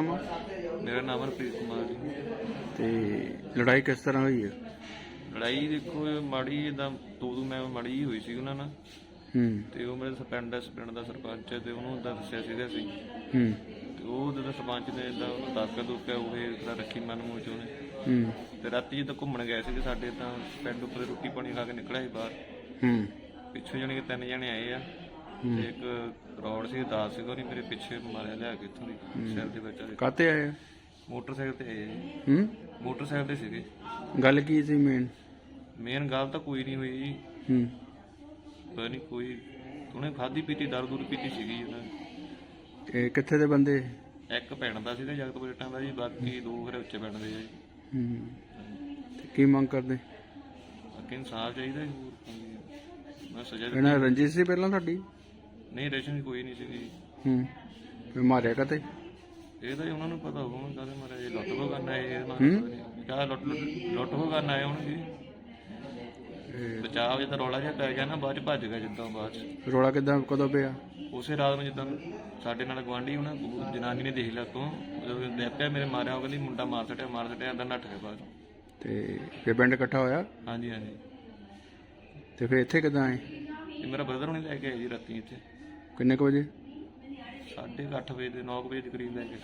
ਅਮਰਪ੍ਰੀਤ ਕੁਮਾਰ ਜੀ। ਤੇ ਲੜਾਈ ਕਿਸ ਤਰ੍ਹਾਂ ਹੋਈ ਹੈ? ਲੜਾਈ ਦੇਖੋ ਇਹ ਮਾੜੀ ਜਿੱਦਾਂ ਤੂੰ ਤੂੰ ਮੈਂ ਮਾੜੀ ਜਿਹੀ ਹੋਈ ਸੀ ਉਹਨਾਂ ਨਾਲ। ਹੂੰ। ਤੇ ਉਹ ਮੇਰੇ ਪਿੰਡ ਦਾ ਪਿੰਡ ਦਾ ਸਰਪੰਚ ਹੈ ਤੇ ਉਹਨੂੰ ਤਾਂ ਦੱਸਿਆ ਸੀਗਾ ਸੀ ਹੂੰ। ਤੇ ਉਹ ਜਦੋਂ ਸਰਪੰਚ ਨੇ ਇਦਾਂ ਦੱਸ ਕੇ ਉਹ ਇਹਦਾ ਰੱਖੀ ਮਨ ਮੂੰਹ ਚ ਉਹਨੇ। ਹੂੰ। ਤੇ ਰਾਤੀ ਜਦੋਂ ਘੁੰਮਣ ਗਏ ਸੀ ਸਾਡੇ ਤਾਂ ਪਿੰਡ ਉੱਪਰ ਰੋਟੀ ਪਾਣੀ ਖਾ ਕੇ ਨਿਕਲਿਆ ਸੀ ਬਾਹਰ। ਹੂੰ। ਪਿੱਛੋਂ ਜਾਣੀ ਕਿ ਤਿੰਨ ਜਣੇ ਆਏ ਆ। ਤੇ ਇੱਕ ਰੌਡ ਸੀ ਦਾਸ ਸੀਗਾ ਉਹਨੇ ਮੇਰੇ ਪਿੱਛੇ ਮਾਰਿਆ ਲਿਆ ਕੇ ਇੱਥੋਂ ਦੀ ਸਿਰ ਦੇ ਵਿੱਚ ਉਹਦੇ। ਕਾਤੇ ਆਏ ਮੋਟਰਸਾਈਕਲ ਤੇ ਆਏ ਆ ਜੀ। ਹੂੰ? ਮੋਟਰਸਾਈਕਲ ਤੇ ਸੀਗੇ। ਗੱਲ ਕੀ ਸੀ ਮੇਨ ਮੇਨ ਗੱਲ ਤਾਂ ਕੋਈ ਨਹੀਂ ਹੋਈ ਜੀ। ਹੂੰ। ਪਤਾ ਨਹੀਂ ਕੋਈ ਉਹਨੇ ਖਾਦੀ ਪੀਤੀ ਦਾਰੂ ਦੂਰ ਪੀਤੀ ਸੀਗੀ ਉਹਨਾਂ। ਤੇ ਕਿੱਥੇ ਦੇ ਬੰਦੇ? ਇੱਕ ਪਿੰਡ ਦਾ ਸੀਗਾ ਜਗਤ ਬਜਟਾਂ ਦਾ ਜੀ ਬਾਕੀ ਦੋ ਫਿਰ ਉੱਚੇ ਪਿੰਡ ਦੇ ਆ ਜੀ। ਹੂੰ। ਤੇ ਕੀ ਮੰਗ ਕਰਦੇ? ਬਾਕੀ ਇਨਸਾਫ ਚਾਹੀਦਾ ਜੀ। ਹੋਰ ਕੋਈ ਮੈਂ ਸਜ਼ਾ ਦਿੱਤੀ। ਇਹਨਾਂ ਰੰਜਿਸ਼ ਸੀ ਪਹਿਲਾਂ ਤੁਹਾਡੀ? ਨਹੀਂ ਰੇਸ਼ਨ ਕੋਈ ਨਹੀਂ ਸੀਗੀ ਹੂੰ ਤੇ ਮਾਰਿਆ ਕਤੇ? ਇਹ ਤਾਂ ਜੀ ਉਹਨਾਂ ਨੂੰ ਪਤਾ ਹੋਊਗਾ ਕਾਹਦੇ ਮਾਰੇ ਇਹ ਲੁੱਟ ਕੋ ਕਰਨਾ ਇਹ ਮਾਰ ਕਿਆ ਲੁੱਟ ਲੁੱਟ- ਲੁੱਟ ਕੋ ਕਰਨਾ ਆਏ ਹੋਣਗੇ। ਬਚਾਅ ਜੇ ਤਾਂ ਰੌਲਾ ਜਿਹਾ ਪੈ ਗਿਆ ਨਾ ਬਾਅਦ ਚ ਭੱਜ ਗਿਆ ਜਿੱਦਾਂ ਬਾਅਦ ਚ। ਰੋਲਾ ਕਿਦਾਂ ਕਦੋਂ ਪਿਆ? ਉਸੇ ਰਾਤ ਨੂੰ ਜਿੱਦਾਂ ਸਾਡੇ ਨਾਲ ਗਵਾਂਢੀ ਉਹਨਾਂ ਉਹ ਜਨਾਨੀ ਨੇ ਦੇਖ ਲਿਆ ਤੋਂ ਜਦੋਂ ਦੇਖਿਆ ਮੇਰੇ ਮਾਰਿਆ ਉਹ ਕਹਿੰਦੀ ਮੁੰਡਾ ਮਾਰ ਸਟਿਆ ਮਾਰ ਸਟਿਆ ਏਦਾਂ ਨੱਠ ਗਿਆ ਬਾਅਦ ਚੋਂ। ਤੇ ਫੇ ਪਿੰਡ ਇਕੱਠਾ ਹੋਇਆ? ਹਾਂਜੀ ਹਾਂਜੀ। ਤੇ ਫੇ ਇੱਥੇ ਕਿਦਾਂ ਆਏ? ਇਹ ਮੇਰਾ ਬ੍ਰਦਰ ਹੁਣੇ ਲੈ ਕੇ ਆਏ ਜੀ ਰਾਤੀ ਇੱਥੇ। ਕਿੰਨੇ ਕੁ ਵਜੇ? 8:30 ਵਜੇ ਦੇ 9 ਵਜੇ ਦੇ ਕਰੀਬ ਲੈ ਕੇ।